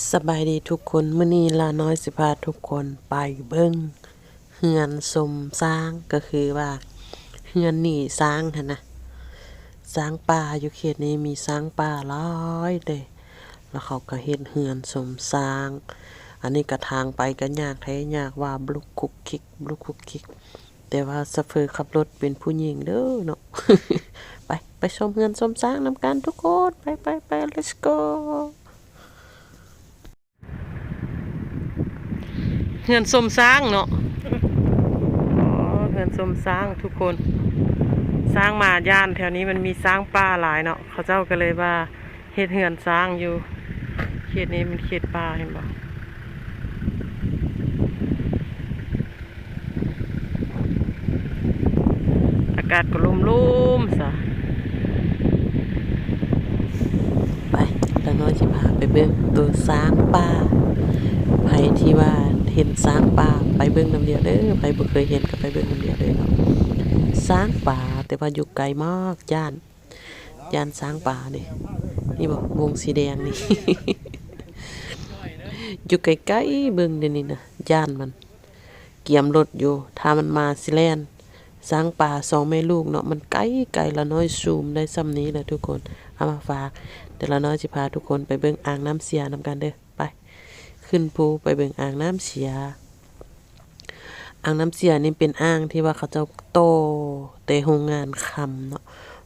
สบายดีทุกคนมื้อนี้ลาน้อยสิพาทุกคนไปเบิ่งเฮือนสมสร้างก็คือว่าเฮือนนี่สร้างหั่นนะสร้างป่าอยู่เขตนี้มีสร้างป่าหลายเด้แล้วเขาก็เฮ็ดเฮือนสมสร้าง อันนี้ก็ทางไปก็ยากแท้ยากว่าบลุกคุกคิกบลุกคุกคิก แต่ว่าซอเฟอร์ขับรถเป็นผู้หญิงเด้อเนาะไปไปชมเฮือนสมสร้างนำกันทุกคนไปไปไป let's go เฮือนสมสร้างเนาะอ๋อเฮือนสมสร้างทุกคน สร้างมาย่านแถวนี้มันมีสร้างป่าหลายเนาะเขาเจ้าก็เลยว่าเฮ็ดเฮือนสร้างอยู่ เขตนี้มันเขตป่าเห็นบ่อากาศก็ลมลุ่มๆซะไปแล้วน้อยสิพาไปเบิ่งตัวสร้างป่าไผที่ว่า เห็นสร้างป่าไปเบิ่งน้ำเดียวเด้อไผบ่เคยเห็นก็ไปเบิ่งน้ำเดียวเด้อเนาะสร้างป่าแต่ว่าอยู่ไกลมากย่านย่านสร้างป่านี่นี่บ่วงสีแดงนี่ อยู่ไกลๆเบิ่งเดี๋ยวนี้นะย่านมัน เกี่ยมรถอยู่ถ้ามันมาสิแล่นสร้างป่าสองแม่ลูกเนาะมันไกลไกลละน้อยซูมได้ซ้ำนี้แหละทุกคน เอามาฝาก เดี๋ยวละน้อยสิพาทุกคนไปเบิ่งอ่างน้ำเสียนํกันเด้อ ขึ้นภูไปเบิ่งอ่างน้ำเสีย อ่างน้ำเสียนี่เป็นอ่างที่ว่าเขาเจ้าโตแต่โรงงานคำเนาะ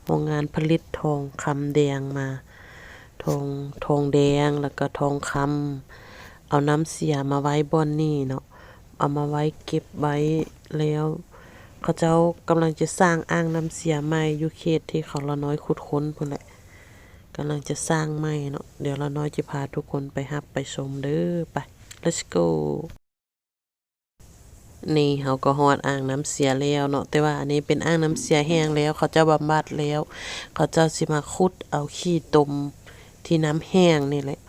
โรงงานผลิตทองคำแดงมา ทองทองแดงแล้วก็ทองคำเอาน้ำเสียมาไว้บ่อนนี่เนาะเอามาไว้เก็บไว้แล้วเขาเจ้ากำลังจะสร้างอ่างน้ำเสียใหม่อยู่เขตที่เขาละน้อยขุดค้นพุ่นแหละ กำลังจะสร้างใหม่เนาะเดี๋ยวเราน้อยจะพาทุกคนไปฮับไปชมเด้อไป let's go นี่เขาก็ฮอดอ่างน้ำเสียแล้วเนาะแต่ว่าอันนี้เป็นอ่างน้ำเสียแห้งแล้ว เขาเจ้าบำบัดแล้ว เขาเจ้าสิมาขุดเอาขี้ตมที่น้ำแห้งนี่แหละ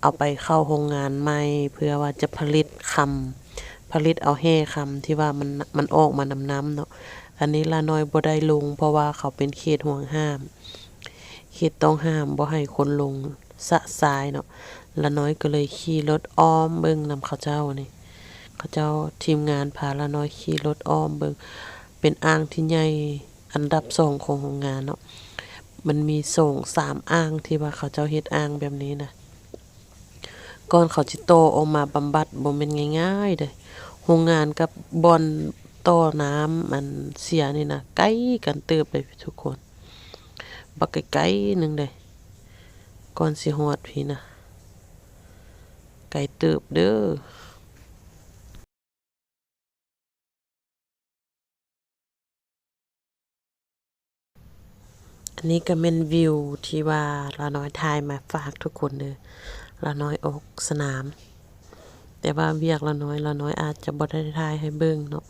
เอาไปเข้าโรงงานใหม่เพื่อว่าจะผลิตคำผลิตเอาแห่คำที่ว่ามันมันออกมานำน้ำเนาะอันนี้ลาน้อยบ่ได้ลง เพราะว่าเขาเป็นเขตห่วงห้าม ตต้องห้ามบ่ให้คนลงสะทายเนาะละน้อยก็เลยขี่รถอ้อมเบิ่งนำเขาเจ้านี่เขาเจ้าทีมงานพาละน้อยขี่รถอ้อมเบิ่งเป็นอ่างที่ใหญ่อันดับสองของโรงงานเนาะมันมีส่งสามอ่างที่ว่าเขาเจ้าเฮ็ดอ่างแบบนี้นะก่อนเขาสิโตออกมาบำบัดบ่แม่นง่ายๆเด้โรงงานกับบอนต่อน้ำมันเสียนี่นะใกล้กันเติบเลยทุกคน บักไกลๆหนึ่งเด้ก่อนสิฮอดพี่นะ ไกลเติบเด้ออันนี้ก็เป็นวิวที่ว่าลาน้อยถ่ายมาฝากทุกคนเด้อลาน้อยออกสนาม แต่ว่าเวียกละน้อยละน้อยอาจจะบ่ได้ถ่ายให้เบิ่งเนาะ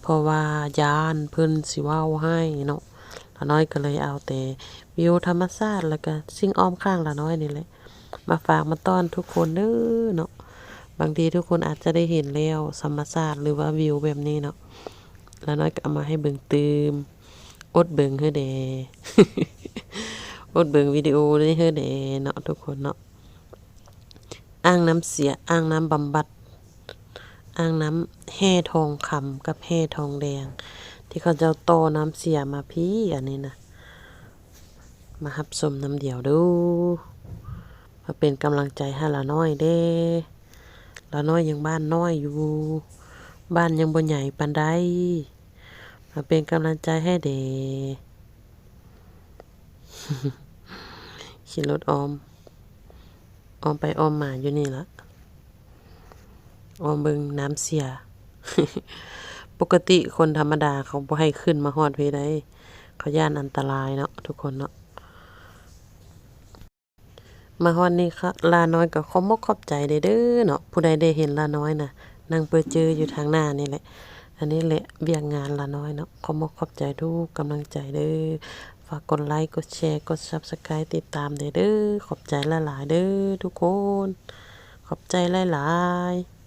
เพราะว่ายานเพิ่นสิว้าให้เนาะ ละน้อยก็เลยเอาแต่วิวธรรมชาติแล้วก็สิ่งอ้อมข้างละน้อยนี่แหละ มาฝากมาต้อนทุกคนเด้อเนาะบางทีทุกคนอาจจะได้เห็นแล้วธรรมชาติหรือว่าวิวแบบนี้เนาะละน้อยก็เอามาให้เบิ่งตืมอดเบิ่งเฮ้อดอดเบิ่งวิดีโอได้เฮ้อดเนาะทุกคนเนาะอ่างน้ำเสียอ่างน้ำบำบัดอ่างน้ำแห่ทองคำกับแห่ทองแดง ที่เขาจะเอน้ำเสียมาพี่อันนี้นะมาหับสมน้ำเดียวดูมาเป็นกำลังใจให้ละน้อยเด้ละน้อยยังบ้านน้อยอยู่ บ้านยังบ่ใหญ่ปานใดมาเป็นกำลังใจให้เด้ขี่รถออม ออมไปออมมาอยู่นี่ละออมเบิงน้ำเสีย ปกติคนธรรมดาเขาบ่ให้ขึ้นมาฮอดเพได้เขาย่านอันตรายเนาะทุกคนเนาะมาฮอดนี่ค่ะลาน้อยก็ขอมกขอบใจเด้อเนาะผู้ใดได้เห็นลาน้อยน่ะนั่งเปิดเจออยู่ทางหน้านี่แหละ อันนี้แหละเวียกงานลาน้อยเนาะขอมกขอบใจทุกกำลังใจเด้อฝากกดไลค์กดแชร์กด Subscribe ติดตามเด้อขอบใจหลายๆเด้อทุกคน ขอบใจหลายๆ